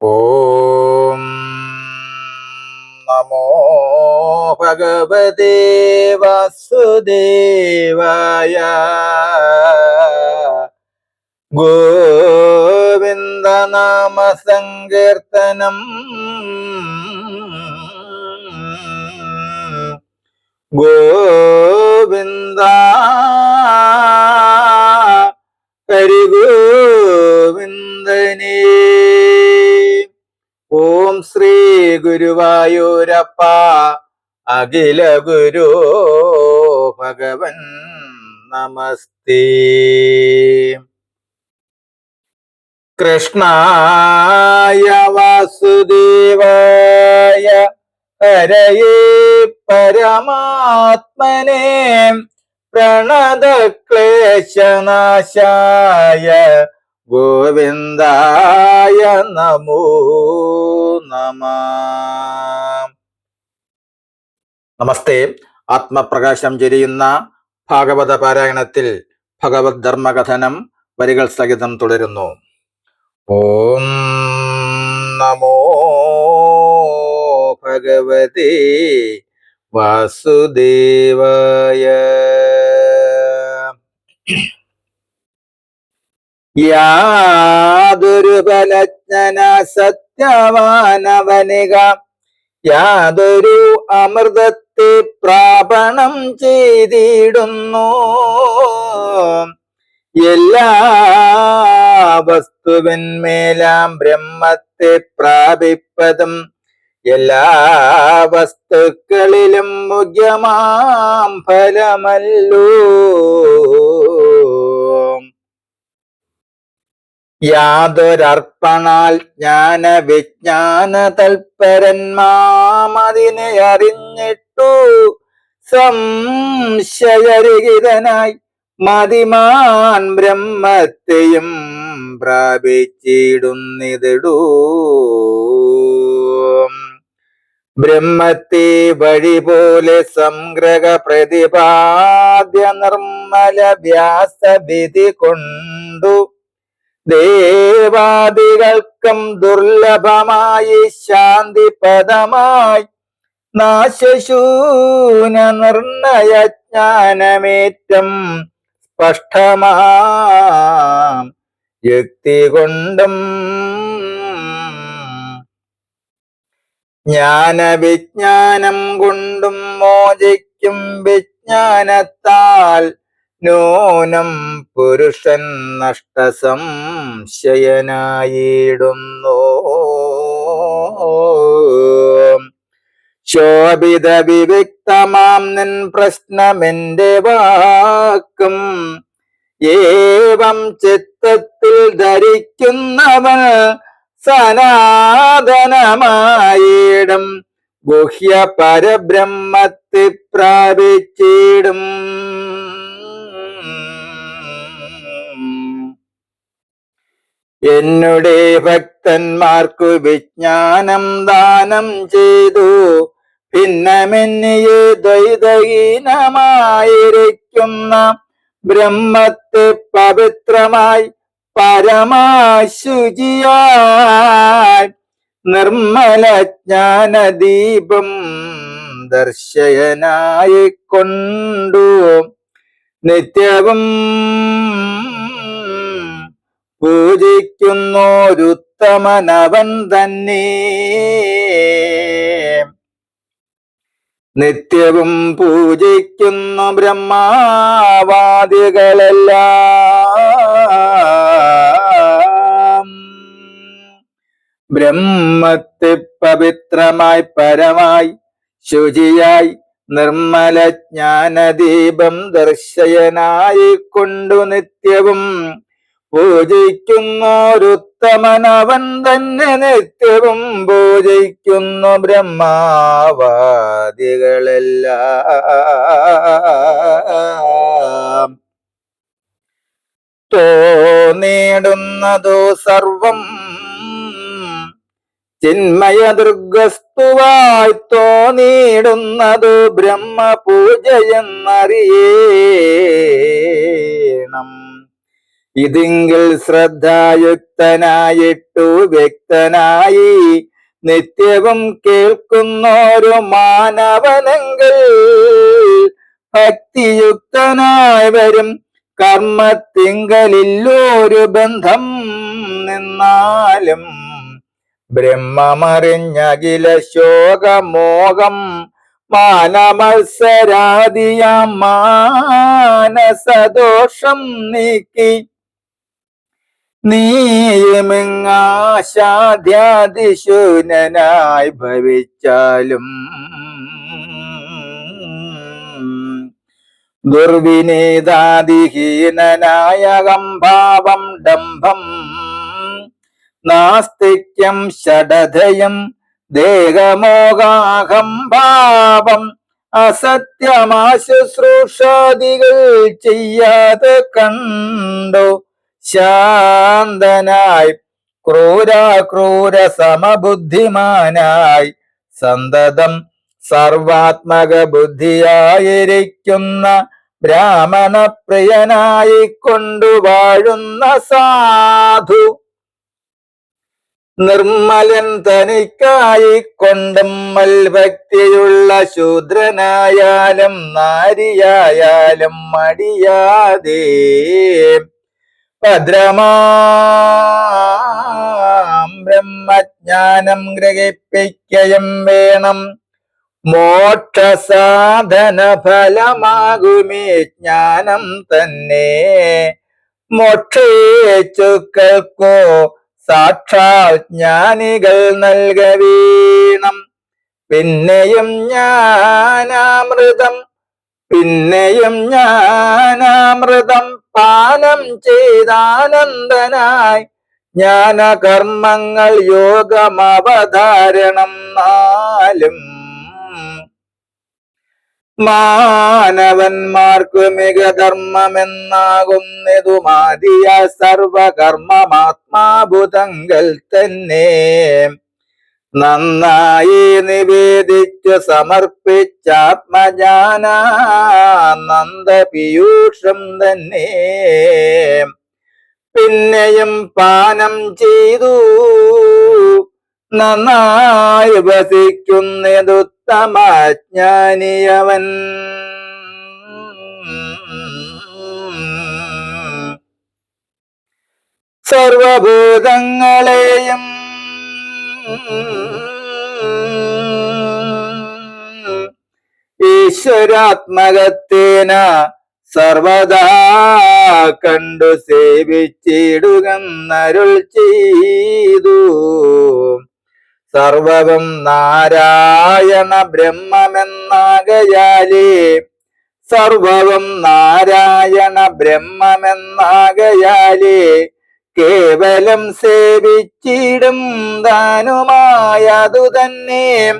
ഓം നമോ ഭഗവതേ വാസുദേവായ ഗോവിന്ദ നാമ സങ്കീർത്തനം ഗോവിന്ദ ഹരി ഗോവിന്ദനേ ഓം ശ്രീ ഗുരുവായൂരപ്പ അഖില ഗുരു ഭഗവൻ നമസ്തേ. കൃഷ്ണായ വാസുദേവായ ഹരയേ പരമാത്മനെ പ്രണതക്ലേശനാശായ ഗോവിന്ദായ നമോ നമ. നമസ്തേ. ആത്മപ്രകാശം ചൊരിയുന്ന ഭാഗവത പാരായണത്തിൽ ഭഗവത് ധർമ്മകഥനം വരികൾ സഹിതം തുടരുന്നു. ഓം നമോ ഭഗവതി വാസുദേവായ. യാതൊരു ബലജ്ഞന സത്യവാനവനിക. യാതൊരു അമൃതത്തെ പ്രാപണം ചെയ്തിടുന്നു. എല്ലാ വസ്തുവിന്മേലാം ബ്രഹ്മത്തെ പ്രാപിപ്പതും എല്ലാ വസ്തുക്കളിലും മുഖ്യമാം ഫലമല്ലോ. യാതൊരർപ്പണാൽ ജ്ഞാന വിജ്ഞാന തൽപരന്മാമതിനെ അറിഞ്ഞിട്ടു സംശയരഹിതനായി മതിമാൻ ബ്രഹ്മത്തെയും പ്രാപിച്ചിടുന്നിതിടൂ. ബ്രഹ്മത്തെ വഴി പോലെ സംഗ്രഹ പ്രതിപാദ്യ നിർമ്മല വ്യാസവിധി കൊണ്ടു ദേവാദികൾക്കും ദുർലഭമായി ശാന്തി പദമായി നാശശൂന നിർണയ ജ്ഞാനമേറ്റം സ്പഷ്ടമാം യുക്തി കൊണ്ടും ജ്ഞാനവിജ്ഞാനം കൊണ്ടും മോചിക്കും വിജ്ഞാനത്താൽ നൂനം പുരുഷൻ നഷ്ടസംശയനായിടുന്നു. ശോഭിത വിവിക്തമാം നിൻ പ്രശ്നമെന്റെ വാക്കും ഏവം ചിത്തത്തിൽ ധരിക്കുന്നവൻ സനാതനമായിടും ഗുഹ്യ പരബ്രഹ്മത്തിൽ പ്രാപിച്ചിടും. എന്നുടെ ഭക്തന്മാർക്കു വിജ്ഞാനം ദാനം ചെയ്തു. ഭിന്നമെന്നിയെ ദ്വൈതഹീനമായിരിക്കുന്ന ബ്രഹ്മത്തെ പവിത്രമായി പരമാശുചിയായി നിർമ്മല ജ്ഞാനദീപം ദർശയനായിക്കൊണ്ടു. നിത്യവും പൂജിക്കുന്നോരുത്തമനവൻ തന്നെ നിത്യവും പൂജിക്കുന്നു ബ്രഹ്മാവാദികളെല്ലാം ബ്രഹ്മത്തെ പവിത്രമായി പരമായി ശുചിയായി നിർമ്മല ജ്ഞാനദീപം ദർശയനായിക്കൊണ്ടു നിത്യവും പൂജിക്കുന്നോരുത്തമനവൻ തന്നെ നിത്യവും പൂജിക്കുന്നു ബ്രഹ്മാവാദികളെല്ലാം. തോന്നിടുന്നതോ സർവം ചിന്മയ ദുർഗസ്തുവായി തോന്നിയിടുന്നതു ബ്രഹ്മപൂജയെന്നറിയേണം ഇതിങ്കിൽ ശ്രദ്ധായുക്തനായിട്ടു വ്യക്തനായി നിത്യവും കേൾക്കുന്നൊരു മാനവനെങ്കിൽ ഭക്തിയുക്തനായി വരും കർമ്മത്തിങ്കലില്ലൊരു ബന്ധം നിന്നാലും ബ്രഹ്മമറിഞ്ഞകില ശോകമോഹം മാനമത്സരാദിയ മാനസദോഷം നീക്കി നീയുമെങ്ങാശാദ്യാതിശൂനനായി ഭവിച്ചാലും ദുർവിനീതാതിഹീനനായ കംഭാവം ഡംഭം നാസ്തിക്യം ഷഡധയം ദേഹമോകാഹംഭാവം അസത്യമാശുശ്രൂഷാദികൾ ചെയ്യാതെ കണ്ടു ശാന്തനായി ക്രൂരാക്രൂര സമബുദ്ധിമാനായി സന്തതം സർവാത്മക ബുദ്ധിയായിരിക്കുന്ന ബ്രാഹ്മണ പ്രിയനായി കൊണ്ടുവാഴുന്ന സാധു. നിർമ്മലൻ തനിക്കായി കൊണ്ടും മൽഭക്തിയുള്ള ശൂദ്രനായാലും നാരിയായാലും മടിയാതെ ഭദ്രമാം ബ്രഹ്മജ്ഞാനം ഗ്രഹിപ്പിക്കയും വേണം. മോക്ഷസാധന ഫലമാകുമേ ജ്ഞാനം തന്നെ. മോക്ഷേച്ചുക്കൾക്കോ സാക്ഷാൽ ജ്ഞാനികൾ നൽകവീണം. പിന്നെയും ജ്ഞാനാമൃതം പിന്നെയും ഞാനാമൃതം പാനം ചെയ്താനന്ദനായി ജ്ഞാനകർമ്മങ്ങൾ യോഗമവധാരണം നാലും. മാനവന്മാർക്കു മികധർമ്മമെന്നാകുന്നതു മാതിയ സർവകർമ്മമാത്മാഭുതങ്ങൾ തന്നെ. നന്നായി നിവേദിച്ചു സമർപ്പിച്ചാത്മജാനാനന്ദപീയൂഷം തന്നെ. പിന്നെയും പാനം ചെയ്തു. നന്നായി വസിക്കുന്നതുത്തമാജ്ഞാനിയവൻ. സർവഭൂതങ്ങളെയും ഈശ്വരാത്മകത്തേന സർവദാ കണ്ടു സേവിച്ചിടുകന്നരുൾ ചെയ്തു. സർവവും നാരായണ ബ്രഹ്മമെന്നാകയാലേ സർവവും നാരായണ ബ്രഹ്മമെന്നാകയാലേ കേവലം സേവിച്ചിടും ദാനുമായതു തന്നെ.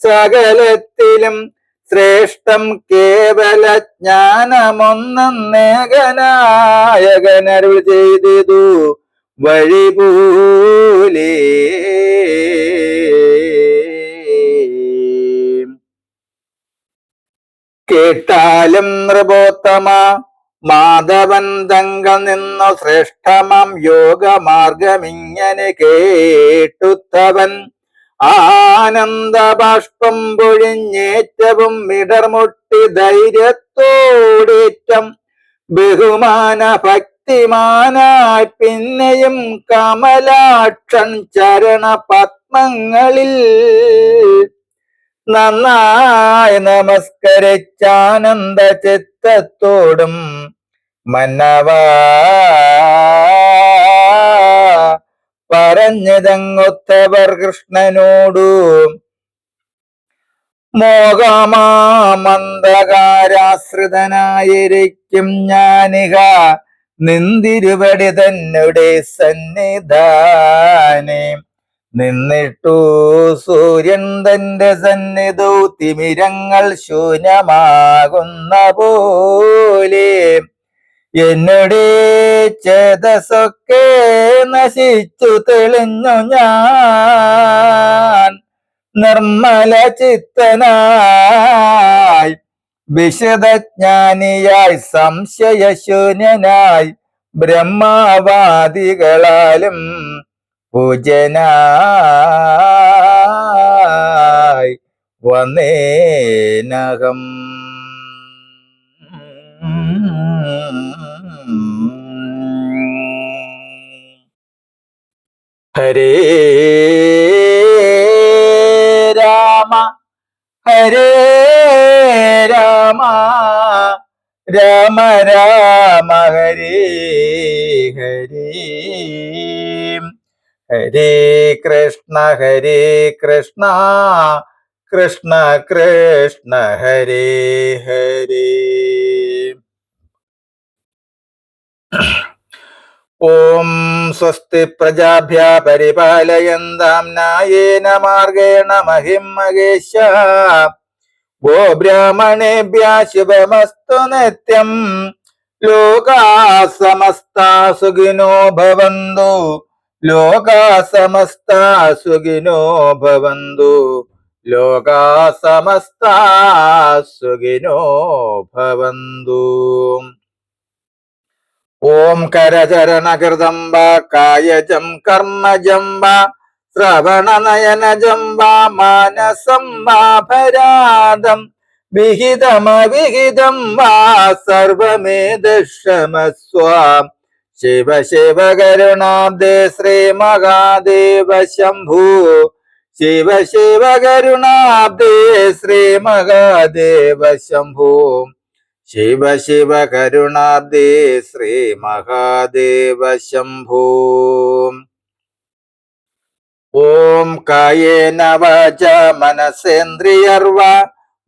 സകലത്തിലും ശ്രേഷ്ഠം കേവല ജ്ഞാനമൊന്നേകനായകനരുൾ ചെയ്തു വഴിപൂലേ. കേട്ടാലും നൃപോത്തമ മാധവൻ നിന്നു ശ്രേഷ്ഠമം യോഗമാർഗമിങ്ങനെ കേട്ടുത്തവൻ. ആനന്ദബാഷ്പം പൊഴിഞ്ഞേറ്റവും മിടർമുട്ടി ധൈര്യത്തോടേറ്റം. ബഹുമാന ഭക്തിമാനായി പിന്നെയും കമലാക്ഷൻ ചരണ പത്മങ്ങളിൽ നന്നായി നമസ്കരിച്ചാനന്ദ ചിത്തത്തോടും മന്നവ പറഞ്ഞതങ്ങൊത്തവർ കൃഷ്ണനോടു മോഹമാമന്ദകാരാശ്രിതനായിരിക്കും ഞാനിക നിന്തിരുവടി തന്നെ സന്നിധാനേ. നിന്നിട്ടു സൂര്യൻ തന്റെ സന്നിധു തിമിരങ്ങൾ ശൂന്യമാകുന്ന പോലെ എന്നുടെ ചേതസൊക്കെ നശിച്ചു തെളിഞ്ഞു ഞാൻ. നിർമ്മല ചിത്തനായി വിശദജ്ഞാനിയായി സംശയശൂന്യനായി ബ്രഹ്മാവാദികളാലും പൂജനായി വന്നേനകം. ഹരേ രാമ ഹരേ രാമ രാമ രാമ ഹരേ ഹരേ. ഹരേ കൃഷ്ണ ഹരേ കൃഷ്ണ കൃഷ്ണ കൃഷ്ണ ഹരേ ഹരേ. ഓം സ്വസ്തി പ്രജാഭ്യ പരിപാലയന്താം നായേന മാർഗേണ മഹിം മഹേശ ഗോബ്രാഹ്മണേഭ്യ ശുഭമസ്തു നിത്യം. ലോകാ സമസ്ത സുഖിനോ ഭവന്തു. ലോകാ സമസ്ത സുഖിനോ ഭവന്തു. ലോകാ സമസ്ത സുഖിനോ ഭവന്തു. ഓം കരചരണകൃതം വാ കർമ്മജം വാ ശ്രവണനയനജം വാ മാനസം വാഭരാദം വിഹിതമവിഹിതം വാ സർവമേതക്ഷമസ്വാം ശിവ ശിവ കരുണാബ്ദേ ശ്രീ മഹാദേവ ശംഭൂ. ശിവ ശിവ കരുണാബ്ദേ ശ്രീ മഹാദേവ ശംഭൂ. ശിവ ശിവ കരുണാബ്ദേ ശ്രീ മഹാദേവ ശംഭൂ. ഓം കായേന വാച മനസേന്ദ്രിയർവ.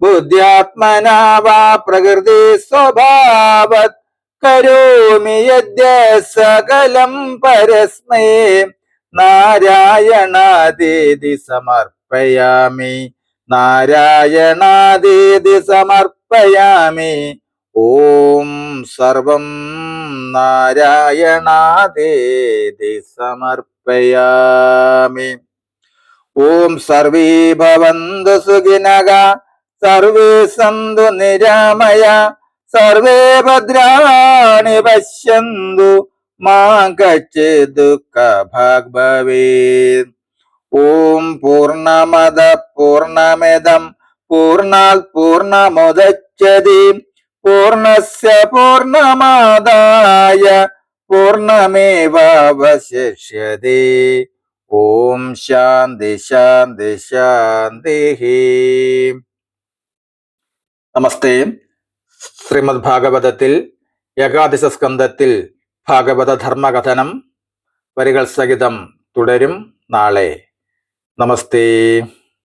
ബുദ്ധ്യാത്മനാവ പ്രകൃതി സ്വഭാവത് കരോമി സകലം പരസ്മേ. നാരായണാദേതി സമർപ്പയാമി. നാരായണാദേതി സമർപ്പയാമി. ഓം സർവം നാരായണാദേതി സമർപ്പയാമി. ഓം സർവീ ഭവന്തു സുഖിനക സർവേ സന്തു നിരാമയ. സർവേ ഭദ്രാണി പശ്യന്തു മാ കച്ചി ദുഃഖ ഭാഗ് ഭവേത് ഓം പൂർണമത പൂർണമിതം പൂർണാൽ പൂർണമുദച്ചതി. പൂർണസ്യ പൂർണമാദായ പൂർണമേവശിഷ്യതി ഓം ശാന്തി ശാന്തി ശാന്തി നമസ്തേ. ശ്രീമദ് ഭാഗവതത്തിൽ ഏകാദശ സ്കന്ധത്തിൽ ഭാഗവത ധർമ്മകഥനം വരികൾ സഹിതം തുടരും നാളെ. നമസ്തേ.